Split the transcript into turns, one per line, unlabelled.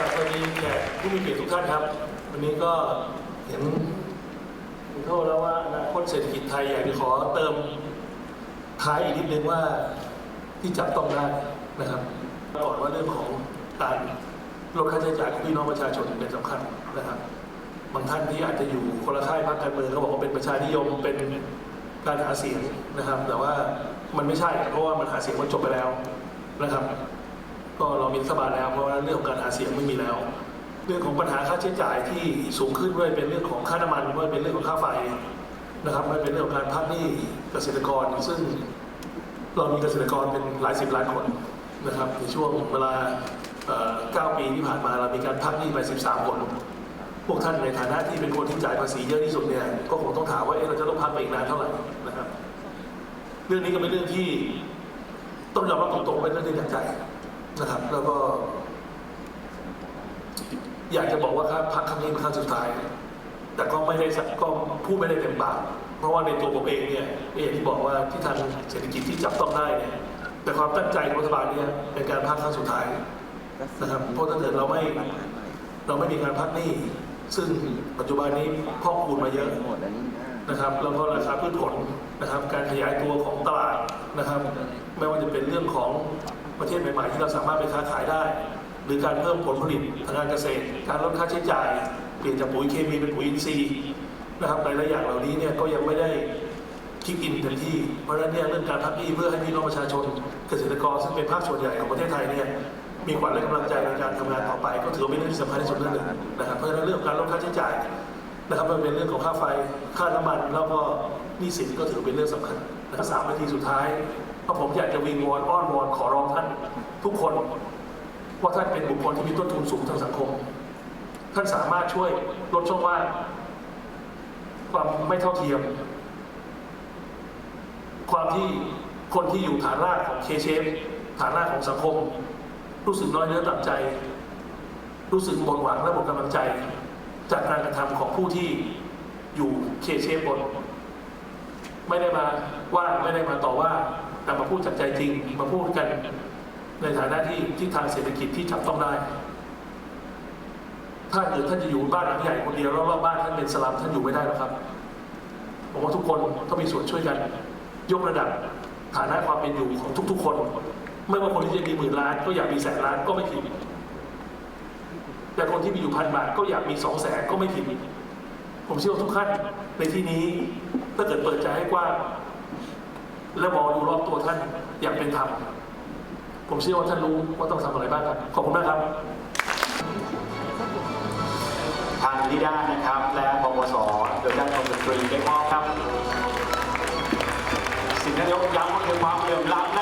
แขกผู้มีเกียรติทุกท่านครับ วันนี้ก็เห็นขอโทษแล้วว่าอนาคตเศรษฐกิจไทยอยากจะขอเติมท้ายอีกนิดนึงว่าที่จับต้องได้นะครับก่อนว่าเรื่องของการลดค่าใช้จ่ายของพี่น้องประชาชนเป็นสำคัญนะครับ บางท่านที่อาจจะอยู่คนละค่ายพรรคการเมืองก็บอกว่าเป็นประชานิยมเป็นการหาเสียงนะครับ แต่ว่ามันไม่ใช่เพราะว่ามันหาเสียงมันจบไปแล้วนะครับ ก็เรามีรัฐบาลแล้วเพราะว่าเรื่องของการหาเสียงไม่มีแล้ว เรื่องของปัญหาค่าใช้จ่ายที่สูงขึ้นไม่ว่าเป็นเรื่องของค่าน้ำมันไม่ว่าเป็นเรื่องของค่าไฟนะครับไม่เป็นเรื่องของการพักหนี้เกษตรกร ซึ่งเรามีเกษตรกรเป็นหลายสิบล้านคนนะครับในช่วงเวลาเอ่อ9ปีที่ผ่านมาเรามีการพักหนี้ไป 13 คน พวกท่านในฐานะที่เป็นคนที่จ่ายภาษีเยอะที่สุดเนี่ย ก็คงต้องถามว่าเอ๊ะเราจะต้องพักไปอีกนานเท่าไหร่นะครับ เรื่องนี้ก็เป็นเรื่องที่ต้องยอมรับตรงๆเป็นเรื่องที่หนักใจ นะครับ แล้วก็ อยากจะบอกว่าครับพักครั้งนี้เป็นครั้งสุดท้าย แต่ก็ไม่ได้สักก็พูดไม่ได้เต็มปากเพราะว่าในตัวผมเองเนี่ยอย่างที่บอกว่าที่ทางเศรษฐกิจที่จับต้องได้เนี่ยแต่ความตั้งใจของรัฐบาลเนี่ยเป็นการพักครั้งสุดท้ายนะครับ เพราะถ้าเกิดเราไม่เราไม่มีการพักหนี้ ซึ่งปัจจุบันนี้พอกคูณมาเยอะ
หมดนะ
นะครับแล้วก็ราคาพืชผลนะครับการขยายตัวของตลาดนะครับไม่ว่าจะเป็นเรื่องของประเทศใหม่ๆที่เราสามารถไปค้าขายได้ หรือการเพิ่มผลผลิตทางการเกษตร การลดค่าใช้จ่าย เปลี่ยนจากปุ๋ยเคมีเป็นปุ๋ยอินทรีย์นะครับหลายๆอย่างเหล่านี้เนี่ยก็ยังไม่ได้คิกอินเต็มที่ เพราะฉะนั้นเนี่ยเรื่องการพักหนี้เพื่อให้พี่น้องประชาชนเกษตรกรซึ่งเป็นภาคส่วนใหญ่ของประเทศไทยเนี่ย มีขวัญและกำลังใจในการทำงานต่อไป ก็ถือว่าเป็นเรื่องที่สำคัญที่สุดเรื่องหนึ่งนะครับเพราะฉะนั้นเรื่องของการลดค่าใช้จ่ายนะครับมันเป็นเรื่องของค่าไฟค่าน้ำมัน แล้วก็หนี้สินก็ถือเป็นเรื่องสำคัญนะครับสามนาทีสุดท้ายเพราะผมอยากจะวิงวอนอ้อนวอนขอร้องท่านทุกคน ว่าท่านเป็นบุคคลที่มีต้นทุนสูงทางสังคม ท่านสามารถช่วยลดช่องว่างความไม่เท่าเทียม ความที่คนที่อยู่ฐานรากของเคเชฟฐานรากของสังคม รู้สึกน้อยเนื้อต่ำใจ รู้สึกหมดหวังและหมดกำลังใจ จากการกระทำของผู้ที่อยู่เคเชฟบนไม่ได้มาว่าไม่ได้มาต่อว่าแต่มาพูดจากใจจริงมาพูดกันในฐานะที่ที่ทางเศรษฐกิจที่จับต้องได้ ถ้าเกิดท่านจะอยู่บ้านหลังใหญ่คนเดียวแล้วรอบบ้านท่านเป็นสลัมท่านอยู่ไม่ได้หรอกครับผมว่าทุกคนต้องมีส่วนช่วยกัน ยกระดับฐานะความเป็นอยู่ของทุก ๆ คน ไม่ว่าคนที่จะมีหมื่นล้านก็อยากมีแสนล้านก็ไม่ผิด แต่คนที่มีอยู่พันบาทก็อยากมีสองแสนก็ไม่ผิด ผมเชื่อทุกท่านในที่นี้ถ้าเกิดเปิดใจให้กว้างและมองดูรอบตัวท่านอย่างเป็นธรรม ผมเชื่อว่าท่านรู้ว่าต้องทำอะไรบ้างครับ ขอบคุณมากครับ
ทางนิด้านะครับ และปปสโดยด้านกรมดนตรีได้มอบครับ สิ่งนายกย้ำว่าคือความเหลื่อมล้ำ